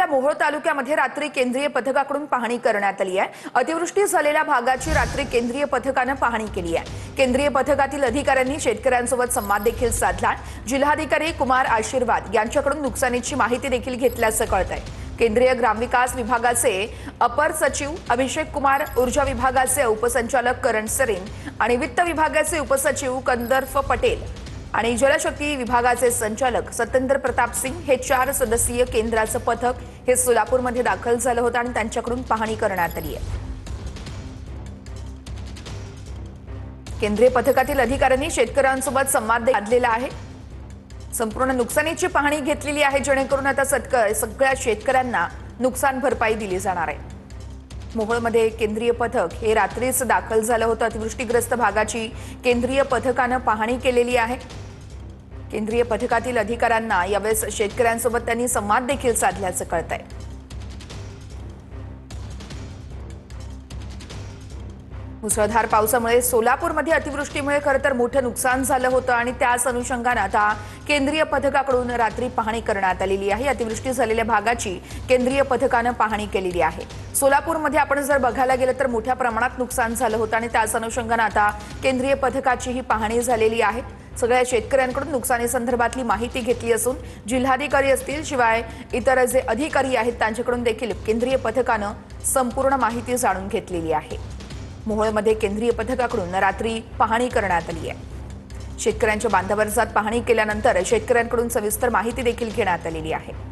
जिल्ह्यातल्या मोहोळ तालुक्यामध्ये रात्री केंद्रीय पथकाकडून पाहणी करण्यात आली आहे. अतिवृष्टी झालेल्या भागाची रात्री केंद्रीय पथकानं पाहणी केली आहे. केंद्रीय पथकातील अधिकाऱ्यांनी शेतकऱ्यांसोबत संवाद देखील साधला. जिल्हाधिकारी कुमार आशीर्वाद यांच्याकडून नुकसानीची माहिती देखील घेतल्याचं कळत आहे केंद्रीय ग्रामविकास विभागाचे अपर सचिव अभिषेक कुमार ऊर्जा विभागाचे उपसंचालक करण सरीन आणि वित्त विभागाचे उपसचिव कंदर्फ पटेल आणि जलशक्ती विभागाचे संचालक सत्येंद्र प्रताप सिंग हे चार सदस्यीय केंद्राचं पथक हे सोलापूरमध्ये दाखल झालं होतं आणि त्यांच्याकडून पाहणी करण्यात आली आहे. केंद्रीय पथकातील अधिकाऱ्यांनी शेतकऱ्यांसोबत संवाद साधलेला आहे. संपूर्ण नुकसानीची पाहणी घेतलेली आहे जेणेकरून आता सत्क सगळ्या शेतकऱ्यांना नुकसान भरपाई दिली जाणार आहे. मोहोळमध्ये केंद्रीय पथक हे रात्रीच दाखल झालं होतं. अतिवृष्टीग्रस्त भागाची केंद्रीय पथकानं पाहणी केलेली आहे. केंद्रीय पथकातील अधिकाऱ्यांना यावेळेस शेतकऱ्यांसोबत त्यांनी संवाद देखील साधल्याचं कळत आहे मुसळधार पावसामुळे सोलापूरमध्ये अतिवृष्टीमुळे खरं तर मोठं नुकसान झालं होतं आणि त्याच अनुषंगानं आता केंद्रीय पथकाकडून रात्री पाहणी करण्यात आलेली आहे. अतिवृष्टी झालेल्या भागाची केंद्रीय पथकानं पाहणी केलेली आहे. सोलापूरमध्ये आपण जर बघायला गेलं तर मोठ्या प्रमाणात नुकसान झालं होतं आणि त्याच अनुषंगानं आता केंद्रीय पथकाची ही पाहणी झालेली आहे. सगळ्या शेतकऱ्यांकडून नुकसानी संदर्भातली माहिती घेतली असून जिल्हाधिकारी असतील शिवाय इतर जे अधिकारी आहेत त्यांच्याकडून देखील केंद्रीय पथकानं संपूर्ण माहिती जाणून घेतलेली आहे. मोहोळमध्ये केंद्रीय पथकाकडून रात्री पाहणी करण्यात आली आहे. शेतकऱ्यांच्या बांधावर जात पाहणी केल्यानंतर शेतकऱ्यांकडून सविस्तर माहिती देखील घेण्यात आलेली आहे.